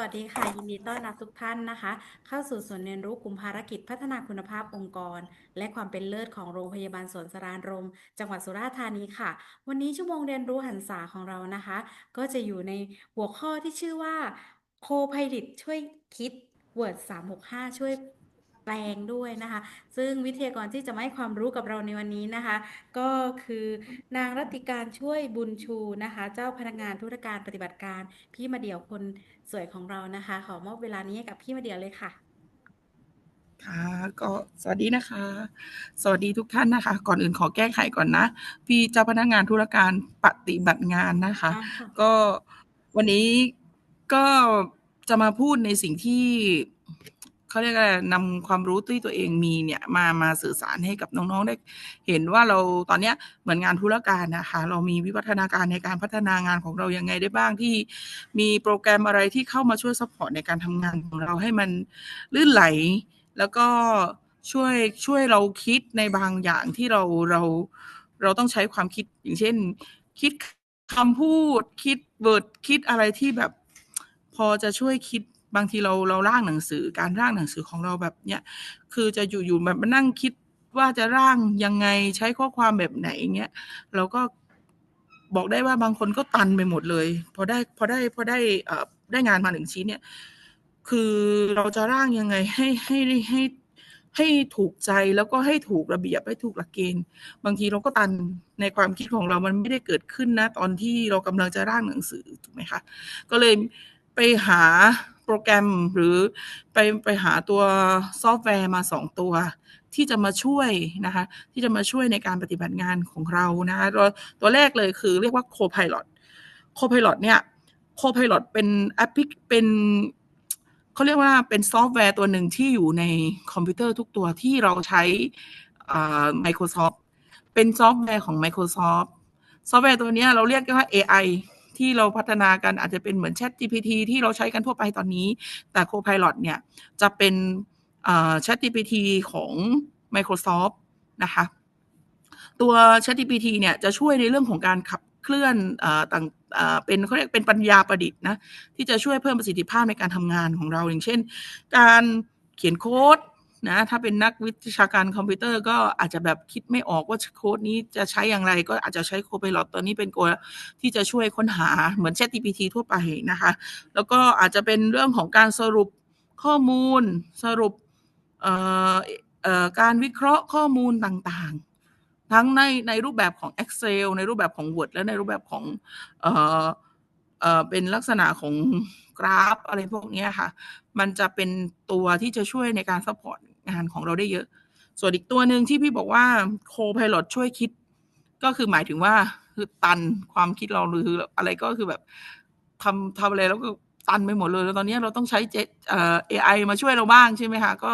วัสดีค่ะ ยินดีต้อนรับทุกท่านนะคะ เข้าสู่ส่วนเรียนรู้กลุ่มภารกิจพัฒนาคุณภาพองค์กร และความเป็นเลิศของโรงพยาบาลสวนสรานรม จังหวัดสุราษฎร์ธานีค่ะ วันนี้ชั่วโมงเรียนรู้หันษาของเรานะคะ ก็จะอยู่ในหัวข้อที่ชื่อว่าโคพายลิตช่วยคิดเวิร์ด365 ช่วย แปลงด้วยนะคะ ซึ่งวิทยากรที่จะมาให้ความรู้กับเราในวันนี้นะคะ ก็คือนางรัตติการช่วยบุญชูนะคะ เจ้าพนักงานธุรการปฏิบัติการ พี่มาเดี่ยวคนสวยของเรานะคะ ขอมอบเวลานี้ให้กับพี่มาเดี่ยวเลยค่ะค่ะก็สวัสดีนะคะ สวัสดีทุกท่านนะคะ ก่อนอื่นขอแก้ไขก่อนนะ พี่เจ้าพนักงานธุรการปฏิบัติงานนะคะอ่าค่ะก็วันนี้ก็จะมาพูดในสิ่งที่ เขาเรียกอะไรนำความรู้ที่ตัวเองมีเนี่ยมามาสื่อสารให้กับน้องๆได้ เห็นว่าเราตอนเนี้ยเหมือนงานธุรการนะคะ เรามีวิวัฒนาการในการพัฒนางานของเรายังไงได้บ้างที่ มีโปรแกรมอะไรที่เข้ามาช่วยซัพพอร์ตในการทำงานของเราให้มันลื่นไหล แล้วก็ช่วยช่วยเราคิดในบางอย่างที่เราเราเราต้องใช้ความคิดอย่างเช่น คิดคำพูดคิดเวิร์ดคิดอะไรที่แบบ พอจะช่วยคิด บางทีเราเราร่างหนังสือการร่างหนังสือของเราแบบเนี้ยคือจะอยู่ๆแบบมานั่งคิดว่าจะร่างยังไงใช้ข้อความแบบไหนเงี้ยเราก็บอกได้ว่าบางคนก็ตันไปหมดเลย พอได้พอได้พอได้เอ่อได้งานมาหนึ่งชิ้นเนี่ย คือเราจะร่างยังไงให้ให้ให้ให้ถูกใจแล้วก็ให้ถูกระเบียบให้ถูกหลักเกณฑ์ บางทีเราก็ตันในความคิดของเรามันไม่ได้เกิดขึ้นนะ ตอนที่เรากำลังจะร่างหนังสือถูกไหมคะ ก็เลยไปหา โปรแกรมหรือไปไปหาตัวซอฟต์แวร์มาสองตัว ที่จะมาช่วยนะคะที่จะมาช่วยในการปฏิบัติงานของเรานะคะตัวตัวแรกเลยคือเรียกว่า Copilot Copilot เนี่ย Copilot เป็นแอปพลิเป็นเขาเรียกว่าเป็นซอฟต์แวร์ตัวหนึ่งที่อยู่ในคอมพิวเตอร์ทุกตัวที่เราใช้อ่า Microsoft เป็นซอฟต์แวร์ของ Microsoft ซอฟต์แวร์ตัวเนี้ยเราเรียกว่า AI ที่เราพัฒนากันอาจจะเป็นเหมือน Chat GPT ที่เราใช้กันทั่วไปตอนนี้ แต่ Copilot เนี่ยจะเป็น Chat GPT ของ Microsoft นะคะ ตัว ChatGPT เนี่ยจะช่วยในเรื่องของการขับเคลื่อนอ่อต่างอ่อเป็นเขาเรียกเป็นปัญญาประดิษฐ์นะที่จะช่วยเพิ่มประสิทธิภาพในการทำงานของเราอย่างเช่น การเขียนโค้ด นะถ้าเป็นนักวิชาการคอมพิวเตอร์ก็อาจจะแบบคิดไม่ออกว่าโค้ดนี้จะใช้อย่างไร ก็อาจจะใช้ Copilot ตัวนี้เป็นตัวที่จะช่วยค้นหาเหมือน ChatGPT ทั่วไปนะคะ แล้วก็อาจจะเป็นเรื่องของการสรุปข้อมูลสรุปการวิเคราะห์ข้อมูลต่างๆ ทั้งในในรูปแบบของ Excel ในรูปแบบของ Word และในรูปแบบของอ เออเป็นลักษณะของกราฟอะไรพวกนี้ค่ะ มันจะเป็นตัวที่จะช่วยในการซัพพอร์ตงานของเราได้เยอะ ส่วนอีกตัวหนึ่งที่พี่บอกว่า Copilot ช่วยคิด ก็คือหมายถึงว่าคือตันความคิดเราหรืออะไรก็คือแบบทำทำอะไรแล้วก็ตันไปหมดเลย แล้วตอนนี้เราต้องใช้เจเอ่อ AI มาช่วยเราบ้างใช่ไหมคะ ก็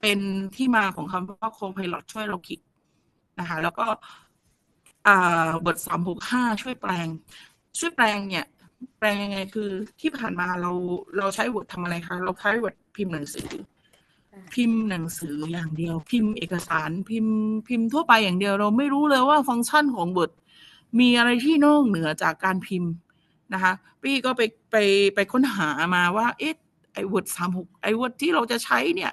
เป็นที่มาของคำว่า Copilot ช่วยเราคิดนะคะแล้วก็อ่าบทสามหกห้าช่วยแปลง ช่วยแปลงเนี่ย แปลงยังไงคือที่ผ่านมาเราเราใช้ Word ทำอะไรคะ เราใช้ Word พิมพ์หนังสือ พิมพ์หนังสืออย่างเดียว พิมพ์เอกสารพิมพ์พิมพ์ทั่วไปอย่างเดียว เราไม่รู้เลยว่าฟังก์ชันของ Word มีอะไรที่นอกเหนือจากการพิมพ์นะคะพี่ก็ไปไปไปค้นหามาว่าเอ๊ะไอ้ Word สามหกไอ้ Word ที่เราจะใช้เนี่ย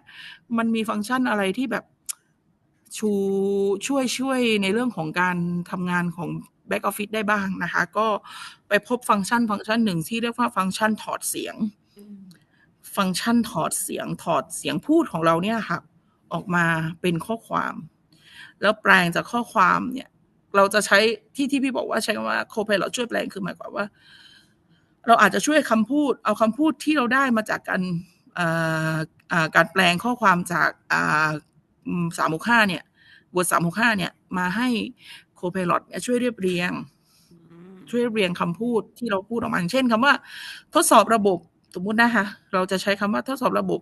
มันมีฟังก์ชันอะไรที่แบบชูช่วยช่วยในเรื่องของการทำงานของ Back Office ได้บ้างนะคะ ก็ไปพบฟังก์ชันฟังก์ชันหนึ่งที่เรียกว่าฟังก์ชันถอดเสียง ฟังก์ชันถอดเสียงถอดเสียงพูดของเราเนี่ยค่ะ ออกมาเป็นข้อความ แล้วแปลงจากข้อความเนี่ย เราจะใช้ที่ที่พี่บอกว่าใช้คำว่า Copilot ช่วยแปลงคือหมายความว่า เราอาจจะช่วยคำพูด เอาคำพูดที่เราได้มาจากการการแปลงข้อความจากสามหกห้าเนี่ยบทสามหกห้าเนี่ย มาให้ Copilot เนี่ยช่วยเรียบเรียงอืมช่วยเรียงคำพูดที่เราพูดออกมาอย่างเช่นคำว่า ทดสอบระบบสมมุตินะคะเราจะใช้คำว่าทดสอบระบบ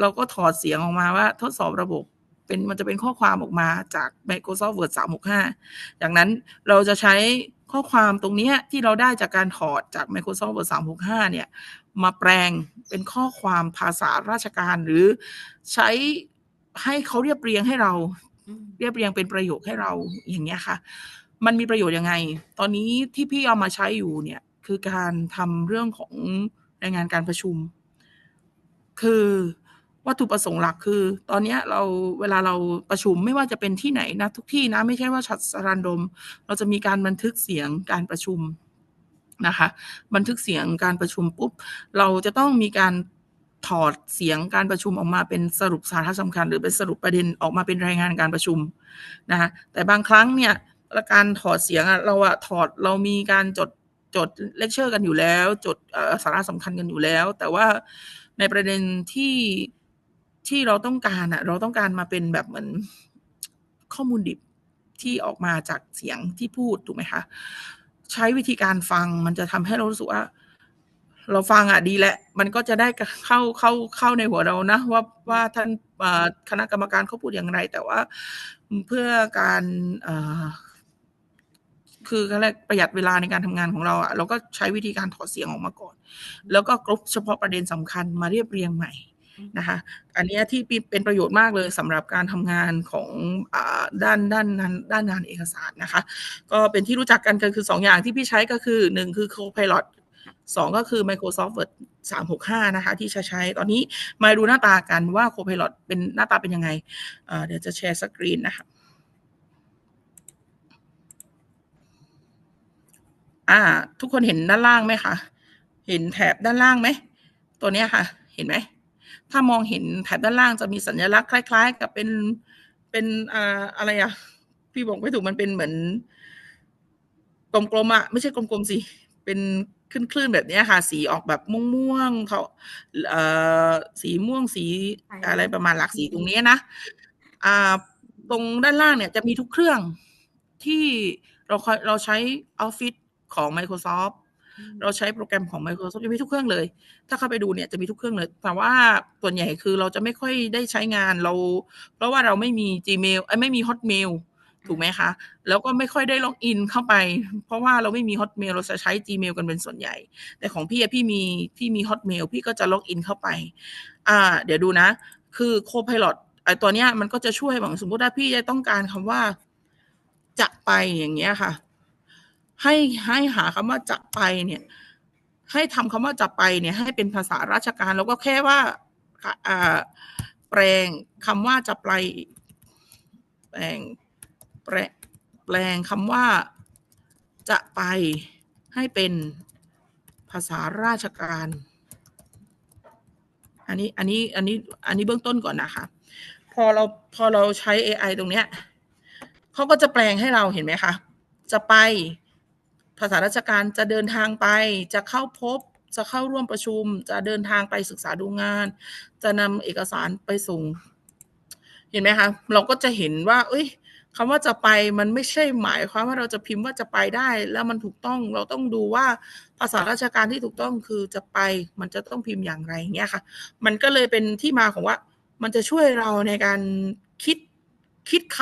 เราก็ถอดเสียงออกมาว่า ทดสอบระบบเป็นมันจะเป็นข้อความออกมาจาก Microsoft Word 365จากนั้นเราจะใช้ข้อความตรงเนี้ยที่เราได้จากการถอดจาก Microsoft Word 365เนี่ย มาแปลงเป็นข้อความภาษาราชการหรือใช้ให้เขาเรียบเรียงให้เราอืม เรียบเรียงเป็นประโยคให้เราอย่างเงี้ยค่ะ มันมีประโยชน์ยังไง ตอนนี้ที่พี่เอามาใช้อยู่เนี่ย คือการทำเรื่องของรายงานการประชุม คือวัตถุประสงค์หลักคือ ตอนนี้เราเวลาเราประชุมไม่ว่าจะเป็นที่ไหนนะทุกที่นะไม่ใช่ว่าชัดสรานดม เราจะมีการบันทึกเสียงการประชุมนะคะ บันทึกเสียงการประชุมปุ๊บ เราจะต้องมีการ ถอดเสียงการประชุมออกมาเป็นสรุปสาระสำคัญ หรือเป็นสรุปประเด็นออกมาเป็นรายงานการประชุมนะคะแต่บางครั้งเนี่ยการถอดเสียงเราอะถอดเรามีการจดจดเลคเชอร์กันอยู่แล้ว จดสาระสำคัญกันอยู่แล้ว แต่ว่าในประเด็นที่ที่เราต้องการอะเราต้องการมาเป็นแบบเหมือนข้อมูลดิบที่ออกมาจากเสียงที่พูดถูกไหมคะ ใช้วิธีการฟังมันจะทำให้เรารู้สึกว่า เราฟังอะดีแหละ มันก็จะได้เข้าเข้าเข้าในหัวเรานะ ว่าว่าท่านคณะกรรมการเขาพูดอย่างไร แต่ว่าเพื่อการคือเขาเรียกประหยัดเวลาในการทำงานของเราอะเราก็ใช้วิธีการถอดเสียงออกมาก่อน แล้วก็กรุ๊ปเฉพาะประเด็นสำคัญมาเรียบเรียงใหม่นะคะ อันนี้ที่เป็นประโยชน์มากเลยสำหรับการทำงานของอด้านด้านนั้นด้านงานเอกสารนะคะ ก็เป็นที่รู้จักกันก็คือ 2 อย่างที่พี่ใช้ก็คือ 1 คือ Copilot 2 ก็คือ Microsoft Word 365 นะคะ ที่จะใช้ตอนนี้มาดูหน้าตากันว่า Copilot เป็นหน้าตาเป็นยังไงเเดี๋ยวจะแชร์สกรีนนะคะอ่า ทุกคนเห็นด้านล่างไหมคะเห็นแถบด้านล่างไหมตัวเนี้ยค่ะ เห็นไหมถ้ามองเห็นแถบด้านล่างจะมีสัญลักษณ์คล้าย ๆ กับเป็นเป็นอ่าอะไรอะพี่บอกไม่ถูกมันเป็นเหมือนกลมๆอะไม่ใช่กลมๆสิเป็น คลื่นๆแบบเนี้ยค่ะ สีออกแบบม่วงๆเขาเอ่อสีม่วงสีอะไรประมาณหลากสีตรงเนี้ยนะอ่าตรงด้านล่างเนี่ยจะมีทุกเครื่องที่เราคอยเราใช้ Office ของ Microsoft เราใช้โปรแกรมของ Microsoft จะมีทุกเครื่องเลย ถ้าเข้าไปดูเนี่ยจะมีทุกเครื่องเลย แต่ว่าส่วนใหญ่คือเราจะไม่ค่อยได้ใช้งานเรา เพราะว่าเราไม่มี Gmail เอ้ยไม่มี Hotmail ถูกไหมคะ แล้วก็ไม่ค่อยได้ล็อกอินเข้าไป เพราะว่าเราไม่มี Hotmail เราจะใช้ Gmail กันเป็นส่วนใหญ่ แต่ของพี่อะพี่มีพี่มี Hotmail พี่ก็จะล็อกอินเข้าไป อ่า เดี๋ยวดูนะ คือ Copilot ไอ้ตัวเนี้ยมันก็จะช่วยแบบสมมติว่าพี่จะต้องการคำว่าจะไปอย่างเงี้ยค่ะ ให้ให้หาคำว่าจะไปเนี่ย ให้ทำคำว่าจะไปเนี่ย ให้เป็นภาษาราชการแล้วก็แค่ว่าอ่าแปลงคำว่าจะไปแปลง แปลแปลงคำว่า จะไปให้เป็นภาษาราชการ อันนี้อันนี้อันนี้อันนี้เบื้องต้นก่อนนะคะ พอเราพอเราใช้ AI ตรงเนี้ยเขาก็จะแปลงให้เราเห็นไหมคะ จะไปภาษาราชการจะเดินทางไป จะเข้าพบ จะเข้าร่วมประชุม จะเดินทางไปศึกษาดูงาน จะนำเอกสารไปส่ง เห็นไหมคะ เราก็จะเห็นว่า เอ้ย คำว่าจะไปมันไม่ใช่หมายความว่าเราจะพิมพ์ว่าจะไปได้ แล้วมันถูกต้องเราต้องดูว่าภาษาราชการที่ถูกต้องคือจะไปมันจะต้องพิมพ์อย่างไรเงี้ยค่ะ มันก็เลยเป็นที่มาของว่า มันจะช่วยเราในการคิดคิดค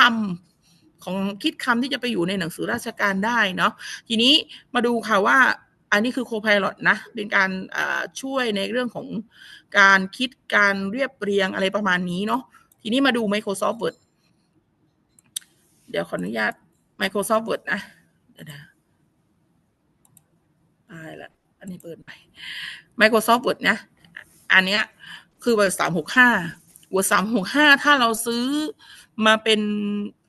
ำของคิดคำที่จะไปอยู่ในหนังสือราชการได้เนาะทีนี้มาดูค่ะว่าอันนี้คือ Copilot นะ เป็นการช่วยในเรื่องของการคิดการเรียบเรียงอะไรประมาณนี้เนาะทีนี้มาดู Microsoft Word เดี๋ยวขออนุญาต Microsoft Word นะ เดี๋ยวนะตายละ อันนี้เปิดไป Microsoft Word นะ อันเนี้ยคือ Word สามหกห้า Word สามหกห้าถ้าเราซื้อมาเป็น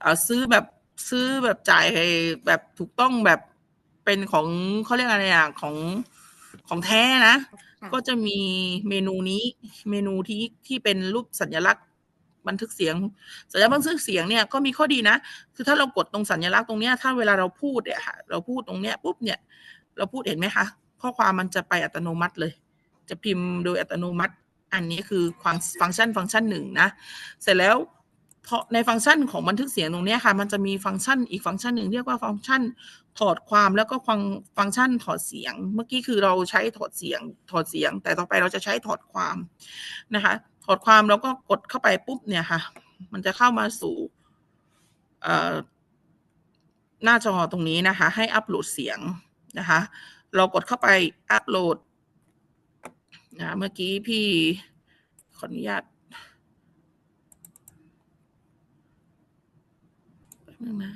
เอ่อซื้อแบบซื้อแบบจ่ายแบบถูกต้องแบบเป็นของเขาเรียกอะไรอะของของแท้นะ ก็จะมีเมนูนี้ เมนูที่ที่เป็นรูปสัญลักษณ์ บันทึกเสียง สัญลักษณ์บันทึกเสียงเนี่ยก็มีข้อดีนะ คือถ้าเรากดตรงสัญลักษณ์ตรงเนี้ยถ้าเวลาเราพูดเนี่ยค่ะ เราพูดตรงเนี้ยปุ๊บเนี่ย เราพูดเห็นไหมคะ ข้อความมันจะไปอัตโนมัติเลย จะพิมพ์โดยอัตโนมัติ อันนี้คือความฟังก์ชันฟังก์ชันหนึ่งนะ เสร็จแล้วพอในฟังก์ชันของบันทึกเสียงตรงนี้ค่ะ มันจะมีฟังก์ชันอีกฟังก์ชันหนึ่งเรียกว่าฟังก์ชันถอดความแล้วก็ฟังฟังก์ชันถอดเสียง เมื่อกี้คือเราใช้ถอดเสียงถอดเสียง แต่ต่อไปเราจะใช้ถอดความนะคะ อดความแล้วก็กดเข้าไปปุ๊บเนี่ยค่ะ มันจะเข้ามาสู่หน้าจอตรงนี้นะคะ ให้อัปโหลดเสียงนะคะ เรากดเข้าไปอัปโหลดนะเมื่อกี้พี่ขออนุญาตนึงนะ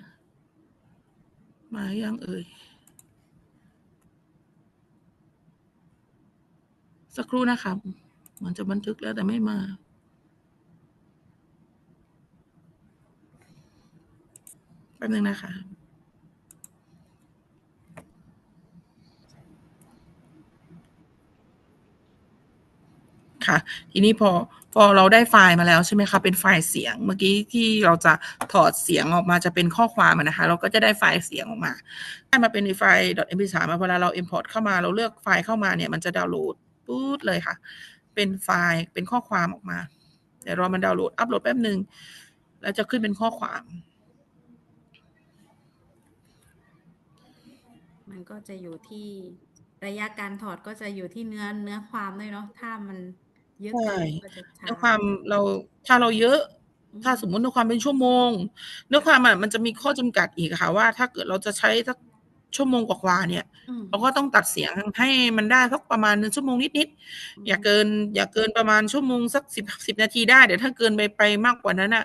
มายังเอ่ย สักครู่นะคะ มันจะบันทึกแล้วแต่ไม่มา แป๊บนึงนะคะค่ะทีนี้พอพอเราได้ไฟล์มาแล้วใช่ไหมคะเป็นไฟล์เสียง เมื่อกี้ที่เราจะถอดเสียงออกมาจะเป็นข้อความนะคะ เราก็จะได้ไฟล์เสียงออกมาได้มาเป็นไฟล์ .mp3 มาเวลาเรา import เข้ามาเราเลือกไฟล์เข้ามาเนี่ยมันจะดาวน์โหลดปื๊ดเลยค่ะ เป็นไฟล์เป็นข้อความออกมา เดี๋ยวรอมันดาวน์โหลด อัปโหลดแป๊บหนึ่งแล้วจะขึ้นเป็นข้อความ มันก็จะอยู่ที่ระยะการถอดก็จะอยู่ที่เนื้อเนื้อความด้วยเนาะถ้ามันเยอะใช่เกินก็จะช้าเนื้อความเราถ้าเราเยอะอืมถ้าสมมุติเนื้อความเป็นชั่วโมง เนื้อความอะมันจะมีข้อจำกัดอีกอะค่ะว่า ถ้าเกิดเราจะใช้สัก ชั่วโมงกว่าๆเนี่ยอืมเราก็ต้องตัดเสียงให้มันได้สักประมาณหนึ่งชั่วโมงนิดๆอย่าเกิน อย่าเกินประมาณชั่วโมงสักสิบสิบนาทีได้เดี๋ยวถ้าเกินไปไปมากกว่านั้นน่ะ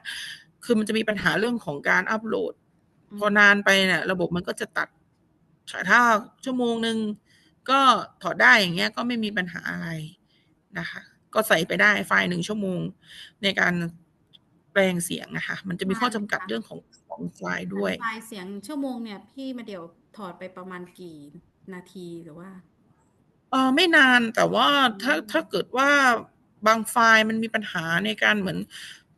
คือมันจะมีปัญหาเรื่องของการอัปโหลด พอนานไปเนี่ยระบบมันก็จะตัดแต่ถ้าชั่วโมงหนึ่งก็ถอดได้อย่างเงี้ยก็ไม่มีปัญหาอะไรนะคะ ก็ใส่ไปได้ไฟล์หนึ่งชั่วโมงในการแปลงเสียงนะคะ มันจะมีข้อจำกัดเรื่องของ ของไฟล์ด้วย ไฟล์เสียงชั่วโมงเนี่ยพี่มาเดี๋ยวถอดไปประมาณกี่นาทีหรือว่าเออไม่นานแต่ว่าถ้าอืมถ้าเกิดว่าบางไฟล์มันมีปัญหาในการเหมือน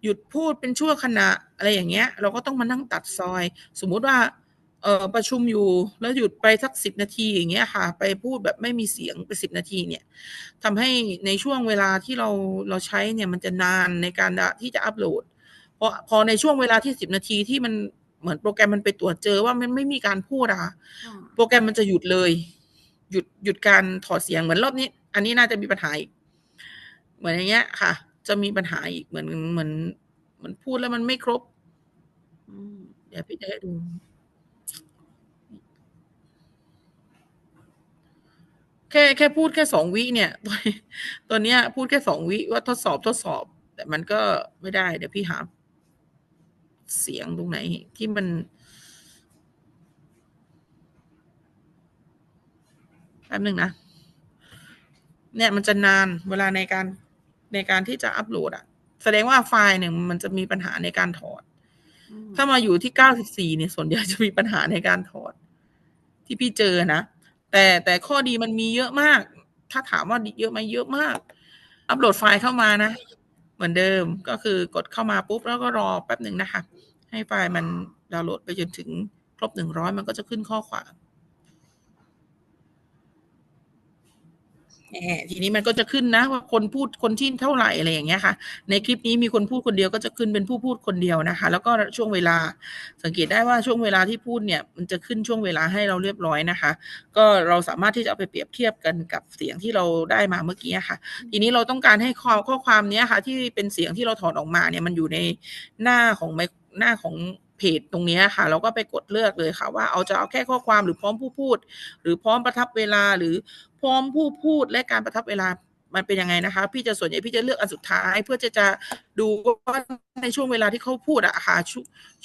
หยุดพูดเป็นชั่วขณะอะไรอย่างเงี้ย เราก็ต้องมานั่งตัดซอย สมมุติว่าเออประชุมอยู่แล้วหยุดไปสักสิบนาทีอย่างเงี้ยค่ะ ไปพูดแบบไม่มีเสียงไปสิบนาทีเนี่ยทำให้ในช่วงเวลาที่เราเราใช้เนี่ยมันจะนานในการที่จะอัปโหลด พอพอในช่วงเวลาที่สิบนาทีที่มันเหมือนโปรแกรมมันไปตรวจเจอว่ามันไม่มีการพูดอะค่ะอ่าโปรแกรมมันจะหยุดเลย หยุดหยุดการถอดเสียงเหมือนรอบนี้ อันนี้น่าจะมีปัญหาอีกเหมือนอย่างเงี้ยค่ะ จะมีปัญหาอีกเหมือนเหมือนเหมือนพูดแล้วมันไม่ครบอืมเดี๋ยวพี่จะให้ดูแค่แค่พูดแค่สองวิเนี่ยตัวตัวเนี้ยพูดแค่สองวิว่าทดสอบทดสอบ แต่มันก็ไม่ได้ เดี๋ยวพี่หา เสียงตรงไหนที่มันแป๊บหนึ่งนะ เนี่ยมันจะนานเวลาในการในการที่จะอัปโหลดอะแสดงว่าไฟล์เนี่ยมันจะมีปัญหาในการถอดอืมถ้ามาอยู่ที่เก้าสิบสี่เนี่ยส่วนใหญ่จะมีปัญหาในการถอด ที่พี่เจอนะ แต่แต่ข้อดีมันมีเยอะมาก ถ้าถามว่าดีเยอะไหมเยอะมาก อัปโหลดไฟล์เข้ามานะ เหมือนเดิมก็คือกดเข้ามาปุ๊บแล้วก็รอแป๊บหนึ่งนะคะ ให้ไฟล์มันดาวน์โหลดไปจนถึงครบหนึ่งร้อยมันก็จะขึ้นข้อความแหมทีนี้มันก็จะขึ้นนะว่าคนพูดคนที่เท่าไหร่อะไรอย่างเงี้ยค่ะ ในคลิปนี้มีคนพูดคนเดียวก็จะขึ้นเป็นผู้พูดคนเดียวนะคะ แล้วก็ช่วงเวลาสังเกตได้ว่าช่วงเวลาที่พูดเนี่ยมันจะขึ้นช่วงเวลาให้เราเรียบร้อยนะคะ ก็เราสามารถที่จะเอาไปเปรียบเทียบกันกับเสียงที่เราได้มาเมื่อกี้ค่ะ ทีนี้เราต้องการให้ข้อข้อความเนี้ยค่ะ ที่เป็นเสียงที่เราถอดออกมาเนี่ยมันอยู่ในหน้าของไม หน้าของเพจตรงนี้ค่ะ เราก็ไปกดเลือกเลยค่ะ ว่าเอาจะเอาแค่ข้อความหรือพร้อมผู้พูด หรือพร้อมประทับเวลาหรือพร้อมผู้พูดและการประทับเวลามันเป็นยังไงนะคะ พี่จะส่วนใหญ่พี่จะเลือกอันสุดท้าย เพื่อจะจะดูว่าในช่วงเวลาที่เขาพูดอะค่ะช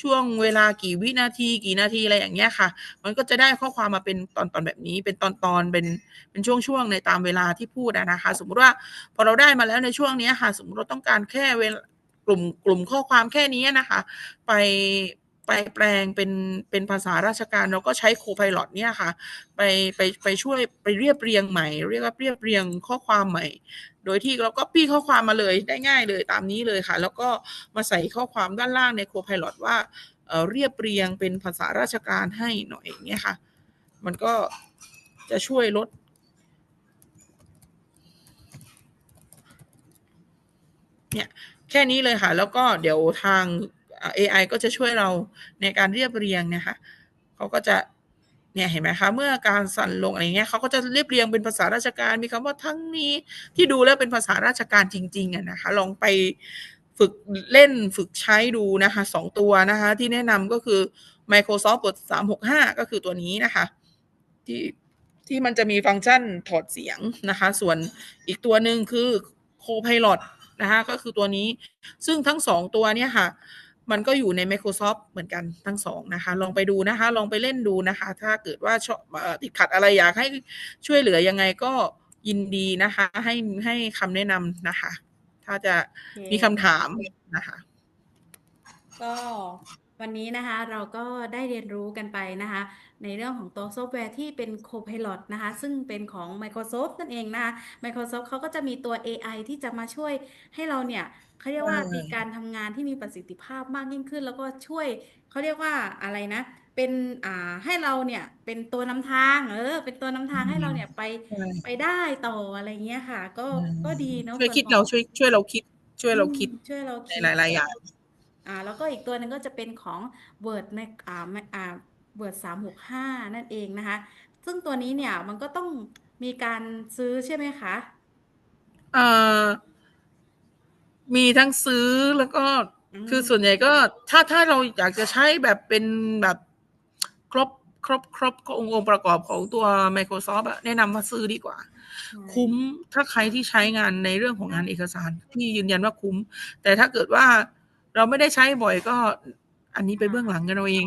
ช่วงเวลากี่วินาที กี่นาทีอะไรอย่างเงี้ยค่ะ มันก็จะได้ข้อความมาเป็นตอนตอนแบบนี้ เป็นตอนตอนเป็นเป็นช่วงช่วงในตามเวลาที่พูดนะคะ สมมุติว่าพอเราได้มาแล้วในช่วงเนี้ยค่ะ สมมติเราต้องการแค่เวลา กลุ่มกลุ่มข้อความแค่นี้นะคะ ไปไปแปลงเป็นเป็นภาษาราชการเราก็ใช้โคไพลอตเนี่ยค่ะ ไปไปไปช่วยไปเรียบเรียงใหม่ เรียกว่าเรียบเรียงข้อความใหม่ โดยที่เราก็ปี้ข้อความมาเลยได้ง่ายเลยตามนี้เลยค่ะ แล้วก็มาใส่ข้อความด้านล่างในโคพลอตว่าเอ่อเรียบเรียงเป็นภาษาราชการให้หน่อยอย่างเงี้ยค่ะ มันก็จะช่วยลด เนี่ยแค่นี้เลยค่ะ แล้วก็เดี๋ยวทาง AI ก็จะช่วยเราในการเรียบเรียงเนี่ยค่ะเขาก็จะเนี่ยเห็นไหมคะ เมื่อการสั่นลงอะไรเงี้ยเขาก็จะเรียบเรียงเป็นภาษาราชการมีคำว่าทั้งนี้ที่ดูแล้วเป็นภาษาราชการจริงๆอะนะคะ ลองไปฝึกเล่นฝึกใช้ดูนะคะสองตัวนะคะ ที่แนะนำก็คือ Microsoft Word 365 ก็คือตัวนี้นะคะ ที่ที่มันจะมีฟังก์ชันถอดเสียงนะคะ ส่วนอีกตัวหนึ่งคือ Copilot นะคะก็คือตัวนี้ ซึ่งทั้งสองตัวเนี่ยค่ะ มันก็อยู่ใน Microsoft เหมือนกันทั้งสองนะคะ ลองไปดูนะคะ ลองไปเล่นดูนะคะ ถ้าเกิดว่าชอบติดขัดอะไรอยากให้ช่วยเหลือยังไงก็ยินดีนะคะ ให้ให้คำแนะนำนะคะ ถ้าจะมีคำถามนะคะ ก็วันนี้นะคะเราก็ได้เรียนรู้กันไปนะคะ ในเรื่องของตัวซอฟต์แวร์ที่เป็น Copilot นะคะ ซึ่งเป็นของ Microsoft นั่นเองนะคะ Microsoft เขาก็จะมีตัว AI ที่จะมาช่วยให้เราเนี่ยเขาเรียกว่าใช่มีการทำงานที่มีประสิทธิภาพมากยิ่งขึ้น แล้วก็ช่วยเขาเรียกว่าอะไรนะ เป็นอ่าให้เราเนี่ยเป็นตัวนำทางเออเป็นตัวนำทางให้เราเนี่ยไปใช่ไปได้ต่ออะไรเงี้ยค่ะ ก็ก็ดีเนาะช่วยคิดส่นของเราช่วยช่วยเราคิดช่วยเราคิดอืมช่วยเราในคิดหลายๆอย่างอ่าแล้วก็อีกตัวหนึ่งก็จะเป็นของ Word ในอ่าไม่อ่า Word สามหกห้านั่นเองนะคะ ซึ่งตัวนี้เนี่ยมันก็ต้องมีการซื้อใช่ไหมคะเอ่อมีทั้งซื้อแล้วก็อืมคือส่วนใหญ่ก็ถ้าถ้าเราอยากจะใช้แบบเป็นแบบครบครบครบองค์องค์ประกอบของตัว Microsoft อะแนะนำว่าซื้อดีกว่า คุ้มถ้าใครที่ใช้งานในเรื่องของงานเอกสาร ที่ยืนยันว่าคุ้ม แต่ถ้าเกิดว่าเราไม่ได้ใช้บ่อยก็ อันนี้ไปเบื้องหลังกันเอาเอง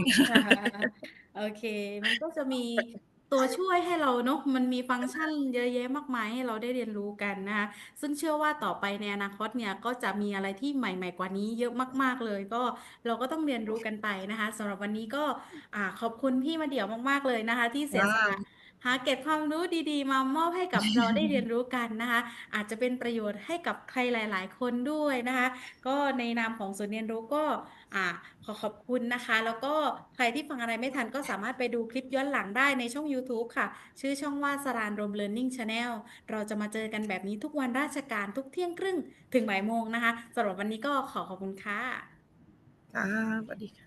โอเค มันก็จะมีตัวช่วยให้เราเนาะมันมีฟังก์ชันเยอะแยะมากมายให้เราได้เรียนรู้กันนะคะซึ่งเชื่อว่าต่อไปในอนาคตเนี่ยก็จะมีอะไรที่ใหม่ ๆ กว่านี้เยอะมาก ๆ เลย ก็เราก็ต้องเรียนรู้กันไปนะคะสำหรับวันนี้ก็อ่าขอบคุณพี่มาเดี่ยวมาก ๆ เลยนะคะ ที่เสียสละ หาเก็บความรู้ดีๆ มามอบให้กับเราได้เรียนรู้กันนะคะ อาจจะเป็นประโยชน์ให้กับใครหลาย ๆ คนด้วยนะคะ ก็ในนามของศูนย์เรียนรู้ก็อ่าขอขอบคุณนะคะ แล้วก็ใครที่ฟังอะไรไม่ทันก็สามารถไปดูคลิปย้อนหลังได้ในช่อง YouTube ค่ะ ชื่อช่องว่าสรานรม Learning Channel เราจะมาเจอกันแบบนี้ทุกวันราชการทุกเที่ยงครึ่งถึงบ่ายโมงนะคะสำหรับวันนี้ก็ขอขอบคุณค่ะ ค่ะสวัสดีค่ะ